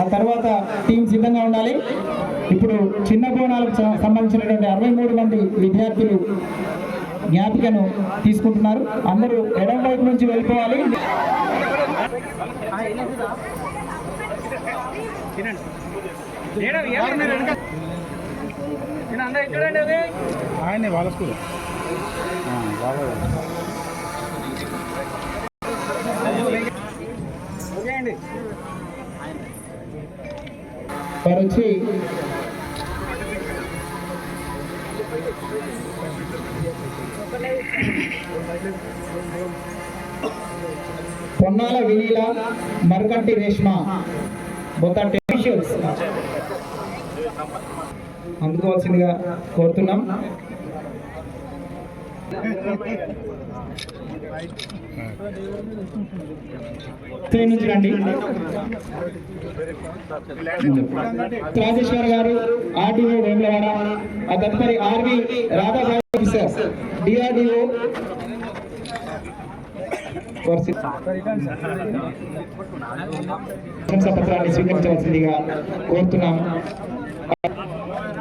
ఆ తర్వాత టీం సిద్ధంగా ఉండాలి. ఇప్పుడు చిన్న బోనాలకు సంబంధించినటువంటి అరవై మూడు మంది విద్యార్థులు జ్ఞాపికను తీసుకుంటున్నారు. అందరూ ఎడమ వైపు నుంచి వెళ్ళిపోవాలి. ఆయనే వాళ్ళ స్కూల్. వారు వచ్చి పొన్నాల వినీల మరకంటి రేష్మ. మొత్తం టెక్నీషియన్స్ అందుకోవాల్సిందిగా కోరుతున్నాం. ఇక్కడి నుంచి రండి. రాజేశ్వర్ గారు ఆర్డీఓ వేములవాడ ఆ తదుపరి ఆర్వి రాధాబాబు సార్ డిఆర్డిఓ. ప్రశంసా పత్రాన్ని స్వీకరించవలసిందిగా కోరుతున్నాము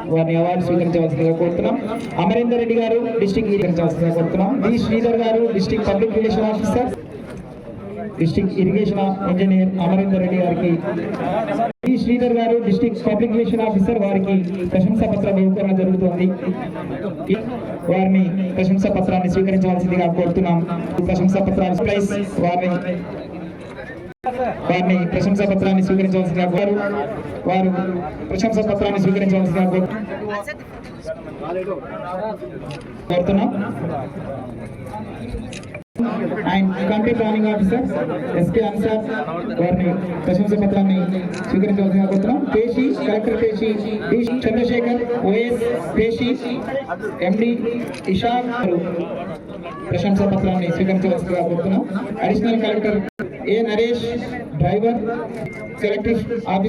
వారిని అవార్డు స్వీకరించవలసిందిగా కోరుతున్నాం. అమరేందర్ రెడ్డి గారు డిస్టిక్ స్వీకరించవలసిందిగా కోరుతున్నాం. వి శ్రీధర్ గారు district public relation officer. District irrigation engineer Amarender Reddy గారికి. వి శ్రీధర్ గారు డిస్టిక్ పబ్లిక్ రిలేషన్ ఆఫీసర్ వారికి ప్రశంసా పత్రం ఇవ్వడం జరుగుతుంది. వారిని ప్రశంసా పత్రాన్ని స్వీకరించవలసిందిగా కోరుతున్నాం. ప్రశంసా పత్రాన్ని ప్రైస్ వారిని వారిని ప్రశంసా పత్రాన్ని స్వీకరించవలసిందిగా వారు వారు ప్రశంసా పత్రాన్ని స్వీకరించవలసిందిగా కోరు- and committee planning officer SK Ansar వారిని ప్రశంసా పత్రాన్ని స్వీకరించవలసిందిగా కోరుతున్నాం పేషి కలెక్టర్ పేషి డి చంద్రశేఖర్ ఓఎస్ పేషి ఎండి ఇషాక్ గారు ప్రశంసా పత్రాన్ని స్వీకరించవలసిందిగా కోరుతున్నాం additional collector A Naresh driver collector office